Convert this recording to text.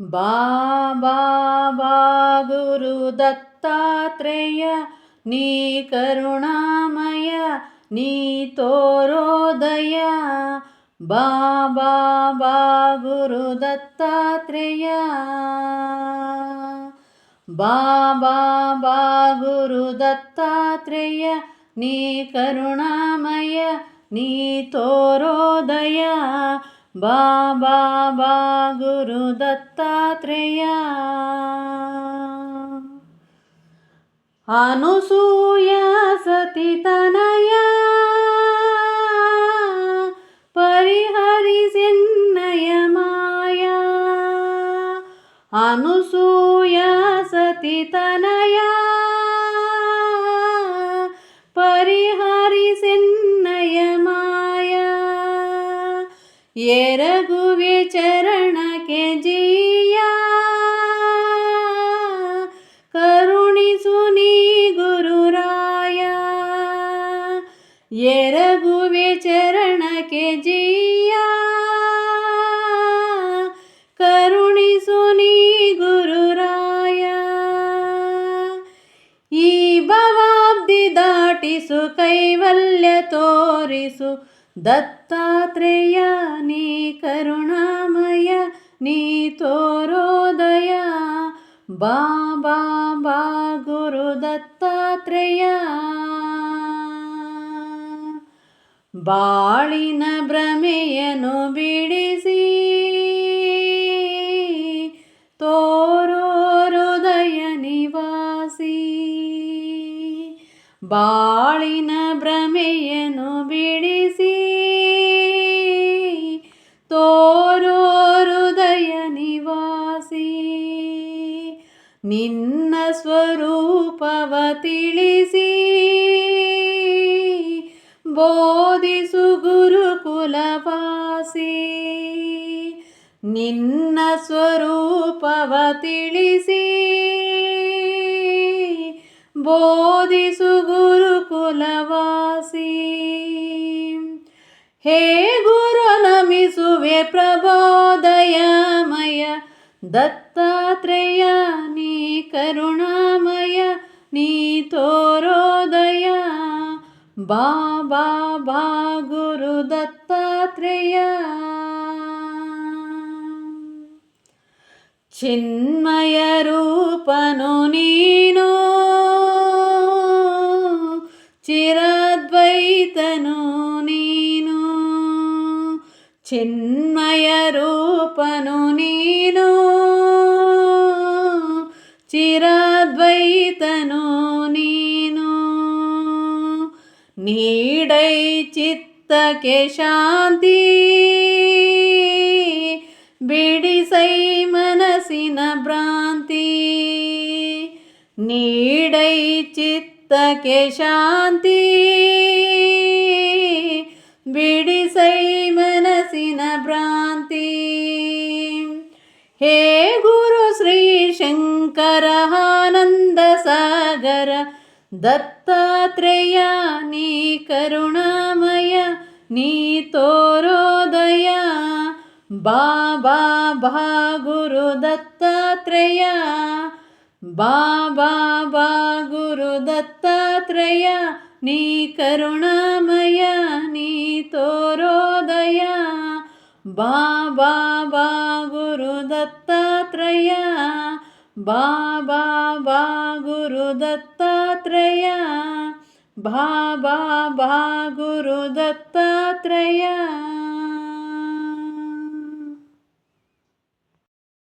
बाबा गुरुदत्तात्रेय नीकरुणामय नीतो रोदया बाबा गुरुदत्तात्रेय बाबा गुरुदत्तात्रेय नीकरुणामय नीतो रोदया बाबा बा गुरुदत्तात्रेया अनुसूया सति तनया परिहरि सिन्नय माया अनुसूयासति तनया ಎರಗುವೆ ಚರಣಕ್ಕೆ ಜೀಯ ಕರುಣಿಸು ನೀ ಗುರುರಾಯ. ಎರಗುವೆ ಚರಣಕ್ಕೆ ಜೀಯ ಕರುಣಿಸು ನೀ ಗುರುರಾಯ. ಈ ಭವಾಬ್ದಿ ದಾಟಿಸು, ಕೈವಲ್ಯ ತೋರಿಸು ದತ್ತಾತ್ರೇಯ ನೀ ಕರುಣಾಮಯ ನೀ ತೋರೋದಯ ಬಾಬಾ ಬಾ ಗುರು ದತ್ತಾತ್ರೇಯ ಬಾಳಿನ ಭ್ರಮೆಯನು ಬಿಡಿಸಿ ತೋರೋ ಹೃದಯ ನಿವಾಸಿ ಬಾಳಿನ ಭ್ರಮೆಯನು ಬಿಡಿಸಿ ನಿನ್ನ ಸ್ವರೂಪವ ತಿಳಿಸಿ. ಬೋಧಿಸು ಗುರುಕುಲವಾಸಿ. ನಿನ್ನ ಸ್ವರೂಪವ ತಿಳಿಸಿ. ಬೋಧಿಸು ಗುರುಕುಲವಾಸಿ. ಹೇ ಗುರು ನಮಿಸುವೆ ಪ್ರಬೋದಯಮಯ దత్తాత్రేయ నీ కరుణామయ నీ తోరోదయ. బాబా బా గురు దత్తాత్రేయ. చిన్మయ రూపను నీను చిరద్వైతను నీను చిన్మయ రూపను నీను ಚಿರದ್ವೈತನು ನೀನು? ನೀಡೈ ಚಿತ್ತಕ್ಕೆ ಶಾಂತಿ. ಬಿಡಿಸೈ ಮನಸ್ಸಿನ ಭ್ರಾಂತಿ. ನೀಡೈ ಚಿತ್ತಕ್ಕೆ ಶಾಂತಿ. ಬಿಡಿಸೈ ಮನಸ್ಸಿನ ಭ್ರಾಂತಿ. ಹೇ शङ्करानन्दसागर दत्तात्रेया निकरुणामय नीतो रोदया बाबाबा गुरुदत्तात्रेय बाबाबा गुरुदत्तात्रेय नीकरुणामया नीतो बाबा बा गुरुदत्तात्रेय बाबा बा गुरुदत्तात्रेय बा बा बा गुरुदत्तात्रेय